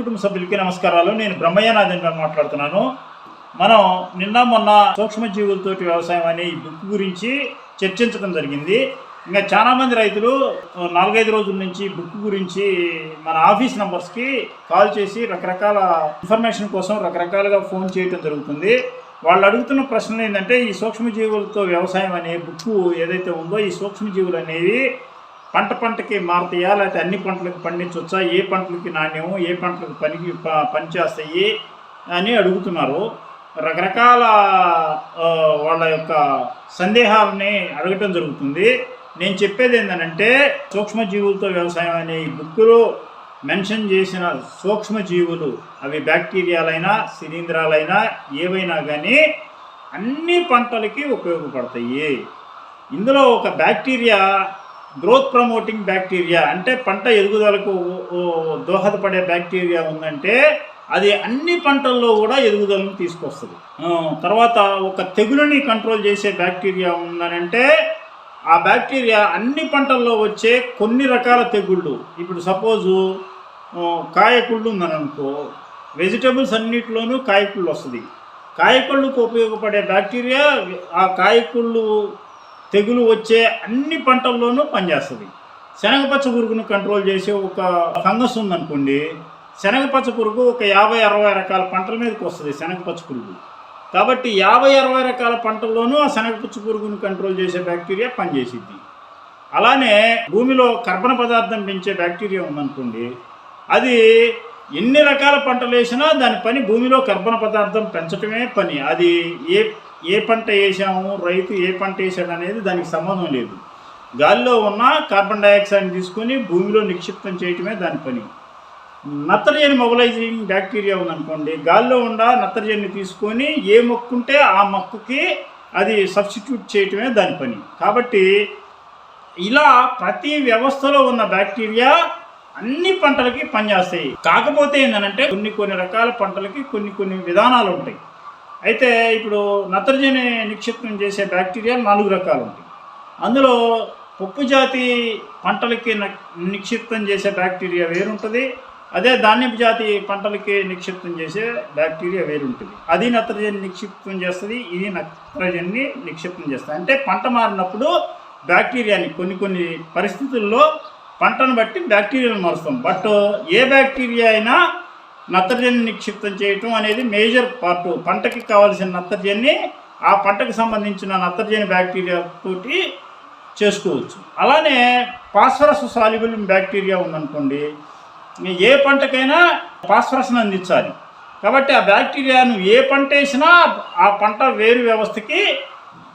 కుటుంబ సభ్యులకి నమస్కారాలు. నేను బ్రహ్మయ్యనాథన్ గారు మాట్లాడుతున్నాను. మనం నిన్న మొన్న సూక్ష్మజీవులతోటి వ్యవసాయం అనే ఈ బుక్ గురించి చర్చించడం జరిగింది. ఇంకా చాలామంది రైతులు నాలుగైదు రోజుల నుంచి బుక్ గురించి మన ఆఫీస్ నంబర్స్కి కాల్ చేసి రకరకాల ఇన్ఫర్మేషన్ కోసం రకరకాలుగా ఫోన్ చేయటం జరుగుతుంది. వాళ్ళు అడుగుతున్న ప్రశ్నలు ఏంటంటే ఈ సూక్ష్మజీవులతో వ్యవసాయం అనే బుక్ ఏదైతే ఉందో ఈ సూక్ష్మజీవులు అనేవి పంట పంటకి మారుతాయా? లేకపోతే అన్ని పంటలకు పండించవచ్చా? ఏ పంటలకి నాణ్యము? ఏ పంటలకు పనికి ప- పనిచేస్తాయి? అని అడుగుతున్నారు. రకరకాల వాళ్ళ యొక్క సందేహాలని అడగటం జరుగుతుంది. నేను చెప్పేది ఏంటంటే సూక్ష్మజీవులతో వ్యవసాయం అనే ఈ బుక్లో మెన్షన్ చేసిన సూక్ష్మజీవులు అవి బ్యాక్టీరియాలైనా శిలీంధ్రాలైనా ఏవైనా కానీ అన్ని పంటలకి ఉపయోగపడతాయి. ఇందులో ఒక బ్యాక్టీరియా గ్రోత్ ప్రమోటింగ్ బ్యాక్టీరియా అంటే పంట ఎదుగుదలకు దోహదపడే బ్యాక్టీరియా ఉందంటే అది అన్ని పంటల్లో కూడా ఎదుగుదలను తీసుకొస్తుంది. తర్వాత ఒక తెగులని కంట్రోల్ చేసే బ్యాక్టీరియా ఉందనంటే ఆ బ్యాక్టీరియా అన్ని పంటల్లో వచ్చే కొన్ని రకాల తెగుళ్ళు. ఇప్పుడు సపోజు కాయకుళ్ళు ఉందని అనుకో వెజిటబుల్స్ అన్నిటిలోనూ కాయకుళ్ళు వస్తుంది. కాయకుళ్ళుకు ఉపయోగపడే బ్యాక్టీరియా ఆ కాయకుళ్ళు తెగులు వచ్చే అన్ని పంటల్లోనూ పనిచేస్తుంది. శనగపచ్చ పురుగును కంట్రోల్ చేసే ఒక ఫంగస్ ఉందనుకోండి శనగపచ్చ పురుగు ఒక యాభై అరవై రకాల పంటల మీదకి వస్తుంది శనగపచ్చ పురుగు. కాబట్టి యాభై అరవై రకాల పంటల్లోనూ ఆ శనగపచ్చ పురుగును కంట్రోల్ చేసే బ్యాక్టీరియా పనిచేసిద్ది. అలానే భూమిలో కర్బన పదార్థం పెంచే బ్యాక్టీరియా ఉందనుకోండి అది ఎన్ని రకాల పంటలు వేసినా దాని పని భూమిలో కర్బన పదార్థం పెంచటమే పని. అది ఏ ఏ పంట వేసాము రైతు ఏ పంట వేసాడు అనేది దానికి సంబంధం లేదు. గాలిలో ఉన్న కార్బన్ డైఆక్సైడ్ తీసుకొని భూమిలో నిక్షిప్తం చేయటమే దాని పని. నత్రజని మొబలైజింగ్ బ్యాక్టీరియా ఉందనుకోండి గాల్లో ఉండ నత్రజని తీసుకొని ఏ మొక్కుంటే ఆ మొక్కకి అది సబ్స్టిట్యూట్ చేయటమే దాని పని. కాబట్టి ఇలా ప్రతి వ్యవస్థలో ఉన్న బ్యాక్టీరియా అన్ని పంటలకి పనిచేస్తాయి. కాకపోతే ఏంటంటే కొన్ని కొన్ని రకాల పంటలకి కొన్ని కొన్ని విధానాలు ఉంటాయి. అయితే ఇప్పుడు నత్రజని నిక్షిప్తం చేసే బ్యాక్టీరియా నాలుగు రకాలు ఉంటాయి. అందులో పప్పు జాతి పంటలకి నిక్షిప్తం చేసే బ్యాక్టీరియా వేరుంటుంది. అదే ధాన్యపు జాతి పంటలకి నిక్షిప్తం చేసే బ్యాక్టీరియా వేరుంటుంది. అది నత్రజని నిక్షిప్తం చేస్తుంది ఇది నత్రజని నిక్షిప్తం చేస్తుంది. అంటే పంట మారినప్పుడు బ్యాక్టీరియాని కొన్ని కొన్ని పరిస్థితుల్లో పంటను బట్టి బ్యాక్టీరియాను మారుస్తాం. బట్ ఏ బ్యాక్టీరియా అయినా నత్రజని నిక్షిప్తం చేయటం అనేది మేజర్ పార్ట్. పంటకి కావాల్సిన నత్రజని ఆ పంటకు సంబంధించిన నత్రజని బ్యాక్టీరియా తోటి చేసుకోవచ్చు. అలానే పాస్ఫరస్ సాల్యుబుల్ బ్యాక్టీరియా ఉందనుకోండి ఏ పంటకైనా ఫాస్ఫరస్ని అందించాలి. కాబట్టి ఆ బ్యాక్టీరియాను ఏ పంట వేసినా ఆ పంట వేరు వ్యవస్థకి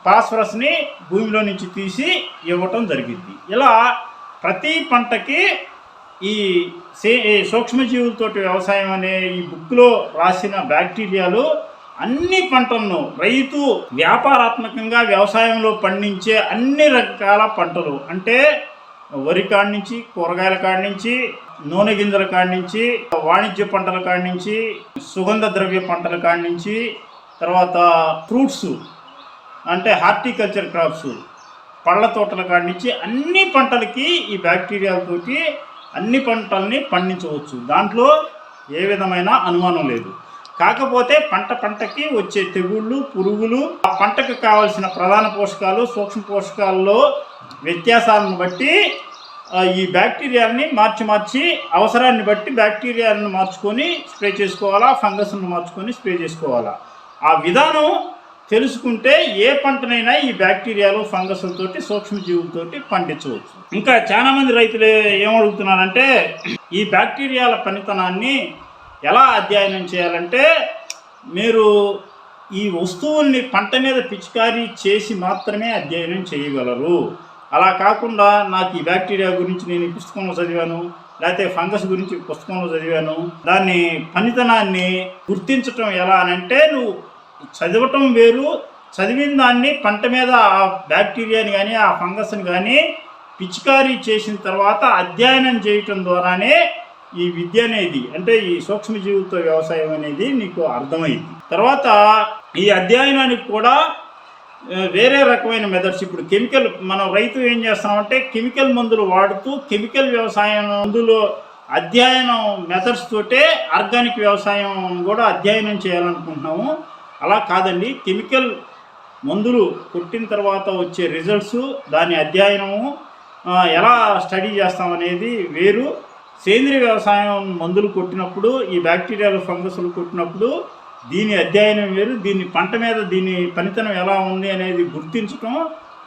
ఫాస్ఫరస్ని భూమిలో నుంచి తీసి ఇవ్వటం జరిగింది. ఇలా ప్రతి పంటకి ఈ సే ఈ సూక్ష్మజీవులతోటి వ్యవసాయం అనే ఈ బుక్లో రాసిన బ్యాక్టీరియాలు అన్ని పంటలను రైతు వ్యాపారాత్మకంగా వ్యవసాయంలో పండించే అన్ని రకాల పంటలు. అంటే వరి కాడి నుంచి కూరగాయల కాడి నుంచి నూనె గింజల కాడి నుంచి వాణిజ్య పంటల కాడి నుంచి సుగంధ ద్రవ్య పంటల కాడి నుంచి తర్వాత ఫ్రూట్స్ అంటే హార్టికల్చర్ క్రాప్స్ పళ్ళ తోటల కాడి నుంచి అన్ని పంటలకి ఈ బ్యాక్టీరియాలతోటి అన్ని పంటల్ని పండించవచ్చు. దాంట్లో ఏ విధమైన అనుమానం లేదు. కాకపోతే పంట పంటకి వచ్చే తెగుళ్ళు పురుగులు ఆ పంటకు కావలసిన ప్రధాన పోషకాలు సూక్ష్మ పోషకాల్లో వ్యత్యాసాలను బట్టి ఈ బ్యాక్టీరియాని మార్చి మార్చి అవసరాన్ని బట్టి బ్యాక్టీరియాలను మార్చుకొని స్ప్రే చేసుకోవాలా ఫంగస్ను మార్చుకొని స్ప్రే చేసుకోవాలా. ఆ విధానం తెలుసుకుంటే ఏ పంటనైనా ఈ బ్యాక్టీరియాలు ఫంగస్లతోటి సూక్ష్మజీవులతోటి పండించవచ్చు. ఇంకా చాలామంది రైతులు ఏమడుగుతున్నారంటే ఈ బ్యాక్టీరియాల పనితనాన్ని ఎలా అధ్యయనం చేయాలంటే మీరు ఈ వస్తువుల్ని పంట మీద పిచికారీ చేసి మాత్రమే అధ్యయనం చేయగలరు. అలా కాకుండా నాకు ఈ బ్యాక్టీరియా గురించి నేను ఈ పుస్తకంలో చదివాను లేకపోతే ఫంగస్ గురించి పుస్తకంలో చదివాను దాన్ని పనితనాన్ని గుర్తించటం ఎలా అని అంటే నువ్వు చదవటం వేరు చదివిన దాన్ని పంట మీద ఆ బ్యాక్టీరియాని కానీ ఆ ఫంగస్ని కానీ పిచికారీ చేసిన తర్వాత అధ్యయనం చేయటం ద్వారానే ఈ విద్య అనేది అంటే ఈ సూక్ష్మజీవులతో వ్యవసాయం అనేది నీకు అర్థమైంది. తర్వాత ఈ అధ్యయనానికి కూడా వేరే రకమైన మెథడ్స్ ఇప్పుడు కెమికల్ మనం రైతు ఏం చేస్తామంటే కెమికల్ మందులు వాడుతూ కెమికల్ వ్యవసాయం మందులో అధ్యయనం మెథడ్స్ తోటే ఆర్గానిక్ వ్యవసాయం కూడా అధ్యయనం చేయాలనుకుంటున్నాము. అలా కాదండి. కెమికల్ మందులు కొట్టిన తర్వాత వచ్చే రిజల్ట్స్ దాని అధ్యయనము ఎలా స్టడీ చేస్తాం అనేది వేరు. సేంద్రియ వ్యవసాయం మందులు కొట్టినప్పుడు ఈ బ్యాక్టీరియాలు ఫంగస్లు కొట్టినప్పుడు దీని అధ్యయనం వేరు. దీని పంట మీద దీని పనితనం ఎలా ఉంది అనేది గుర్తించడం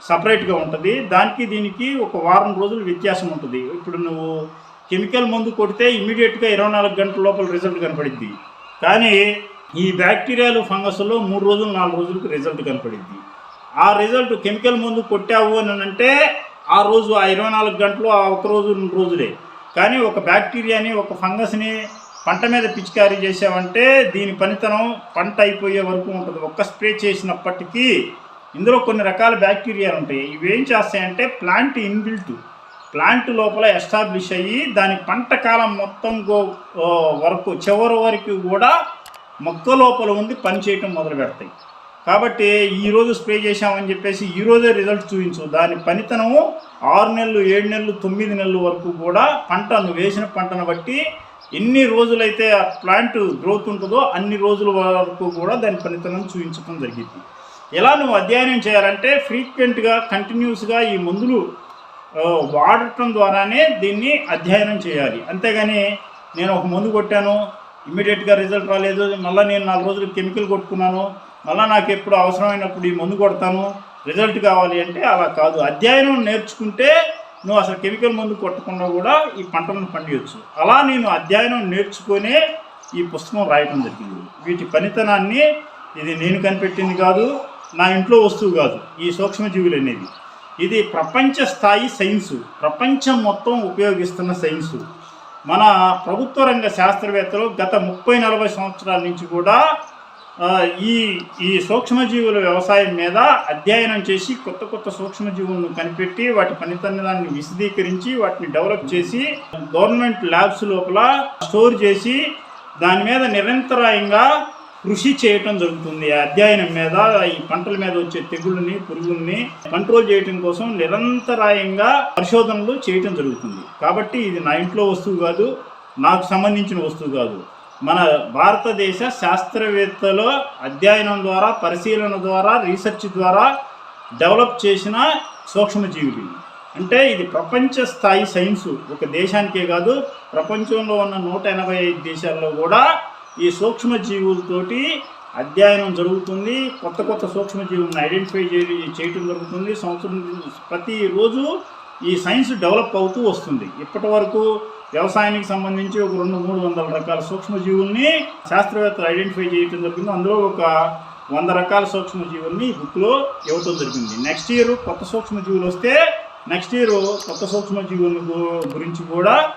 సపరేట్గా ఉంటుంది. దానికి దీనికి ఒక వారం రోజులు వ్యత్యాసం ఉంటుంది. ఇప్పుడు నువ్వు కెమికల్ మందు కొడితే ఇమీడియట్గా ఇరవై నాలుగు గంటల లోపల రిజల్ట్ కనపడిద్ది. కానీ ఈ బ్యాక్టీరియాలు ఫంగస్లో మూడు రోజులు నాలుగు రోజులకు రిజల్ట్ కనపడింది ఆ రిజల్ట్ కెమికల్ మందు కొట్టావు అని అంటే ఆ రోజు ఆ ఇరవై నాలుగు గంటలు ఆ ఒక రోజు రెండు రోజులే. కానీ ఒక బ్యాక్టీరియాని ఒక ఫంగస్ని పంట మీద పిచికారీ చేసామంటే దీని పనితనం పంట అయిపోయే వరకు ఉంటుంది. ఒక్క స్ప్రే చేసినప్పటికీ ఇందులో కొన్ని రకాల బ్యాక్టీరియాలు ఉంటాయి. ఇవి ఏం చేస్తాయంటే ప్లాంట్ ఇన్బిల్ట్ ప్లాంట్ లోపల ఎస్టాబ్లిష్ అయ్యి దాని పంట కాలం మొత్తం వరకు చివరి వరకు కూడా మొక్క లోపల ఉండి పనిచేయటం మొదలు పెడతాయి. కాబట్టి ఈరోజు స్ప్రే చేశామని చెప్పేసి ఈరోజే రిజల్ట్ చూపించు. దాని పనితనము ఆరు నెలలు ఏడు నెలలు తొమ్మిది నెలల వరకు కూడా పంట నువ్వు వేసిన పంటను బట్టి ఎన్ని రోజులైతే ఆ ప్లాంట్ గ్రోత్ ఉంటుందో అన్ని రోజుల వరకు కూడా దాని పనితనం చూపించడం జరిగింది. ఎలా నువ్వు అధ్యయనం చేయాలంటే ఫ్రీక్వెంట్గా కంటిన్యూస్గా ఈ మందులు వాడటం ద్వారానే దీన్ని అధ్యయనం చేయాలి. అంతేగాని నేను ఒక మందు కొట్టాను ఇమీడియట్గా రిజల్ట్ రాలేదు. మళ్ళీ నేను నాలుగు రోజులు కెమికల్ కొట్టుకున్నాను. మళ్ళీ నాకు ఎప్పుడు అవసరమైనప్పుడు ఈ మందు కొడతాను. రిజల్ట్ కావాలి అంటే అలా కాదు. అధ్యయనం నేర్చుకుంటే నువ్వు అసలు కెమికల్ మందు కొట్టకుండా కూడా ఈ పంటలను పండియొచ్చు. అలా నేను అధ్యయనం నేర్చుకునే ఈ పుస్తకం రాయటం జరిగింది. వీటి పనితనాన్ని ఇది నేను కనిపెట్టింది కాదు నా ఇంట్లో వస్తువు కాదు ఈ సూక్ష్మజీవులు అనేది ఇది ప్రపంచ స్థాయి సైన్సు. ప్రపంచం మొత్తం ఉపయోగిస్తున్న సైన్సు. మన ప్రభుత్వ రంగ శాస్త్రవేత్తలు గత ముప్పై నలభై సంవత్సరాల నుంచి కూడా ఈ ఈ సూక్ష్మజీవుల వ్యవసాయం మీద అధ్యయనం చేసి కొత్త కొత్త సూక్ష్మజీవులను కనిపెట్టి వాటి పనితనాన్ని విశదీకరించి వాటిని డెవలప్ చేసి గవర్నమెంట్ ల్యాబ్స్ లోపల స్టోర్ చేసి దాని మీద నిరంతరాయంగా కృషి చేయటం జరుగుతుంది. ఆ అధ్యయనం మీద ఈ పంటల మీద వచ్చే తెగుళ్ళని పురుగుల్ని కంట్రోల్ చేయటం కోసం నిరంతరాయంగా పరిశోధనలు చేయటం జరుగుతుంది. కాబట్టి ఇది నా ఇంట్లో వస్తువు కాదు నాకు సంబంధించిన వస్తువు కాదు. మన భారతదేశ శాస్త్రవేత్తలో అధ్యయనం ద్వారా పరిశీలన ద్వారా రీసెర్చ్ ద్వారా డెవలప్ చేసిన సూక్ష్మజీవులు. అంటే ఇది ప్రపంచ స్థాయి సైన్సు ఒక దేశానికే కాదు ప్రపంచంలో ఉన్న నూట ఎనభై ఐదు దేశాల్లో కూడా ఈ సూక్ష్మజీవులతోటి అధ్యయనం జరుగుతుంది. కొత్త కొత్త సూక్ష్మజీవులను ఐడెంటిఫై చేయ- చేయటం జరుగుతుంది. సంవత్సరం ప్రతిరోజు ఈ సైన్స్ డెవలప్ అవుతూ వస్తుంది. ఇప్పటి వరకు వ్యవసాయానికి సంబంధించి ఒక రెండు మూడు వందల రకాల సూక్ష్మజీవుల్ని శాస్త్రవేత్తలు ఐడెంటిఫై చేయటం జరిగింది. అందులో ఒక వంద రకాల సూక్ష్మజీవుల్ని బుక్లో ఇవ్వటం జరిగింది. నెక్స్ట్ ఇయర్ కొత్త సూక్ష్మజీవులు వస్తే నెక్స్ట్ ఇయర్ కొత్త సూక్ష్మజీవుల గు- గురించి కూడా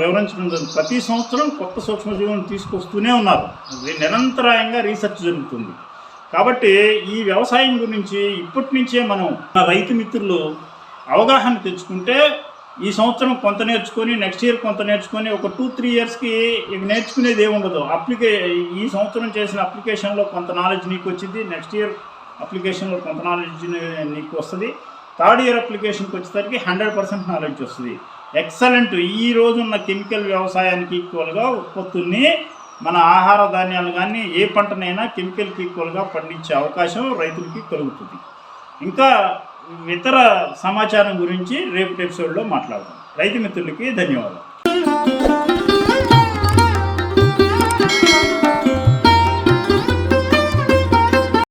వివరించడం జరుగుతుంది ప్రతి సంవత్సరం కొత్త సూక్ష్మజీవులను తీసుకొస్తూనే ఉన్నారు. అది నిరంతరాయంగా రీసెర్చ్ జరుగుతుంది. కాబట్టి ఈ వ్యవసాయం గురించి ఇప్పటి నుంచే మనం రైతు మిత్రులు అవగాహన తెచ్చుకుంటే ఈ సంవత్సరం కొంత నేర్చుకొని నెక్స్ట్ ఇయర్ కొంత నేర్చుకొని ఒక టూ త్రీ ఇయర్స్కి ఇక నేర్చుకునేది ఏముండదు. అప్లికే ఈ సంవత్సరం చేసిన అప్లికేషన్లో కొంత నాలెడ్జ్ నీకు వచ్చింది నెక్స్ట్ ఇయర్ అప్లికేషన్లో కొంత నాలెడ్జ్ నీకు వస్తుంది. థర్డ్ ఇయర్ అప్లికేషన్కి వచ్చేసరికి హండ్రెడ్ పర్సెంట్ నాలెడ్జ్ వస్తుంది. ఎక్సలెంట్. ఈ రోజున్న కెమికల్ వ్యవసాయానికి ఈక్వల్గా ఉత్పత్తుల్ని మన ఆహార ధాన్యాలు కానీ ఏ పంటనైనా కెమికల్కి ఈక్వల్గా పండించే అవకాశం రైతులకి కలుగుతుంది. ఇంకా ఇతర సమాచారం గురించి రేపు ఎపిసోడ్లో మాట్లాడదాం. రైతు మిత్రులకి ధన్యవాదాలు.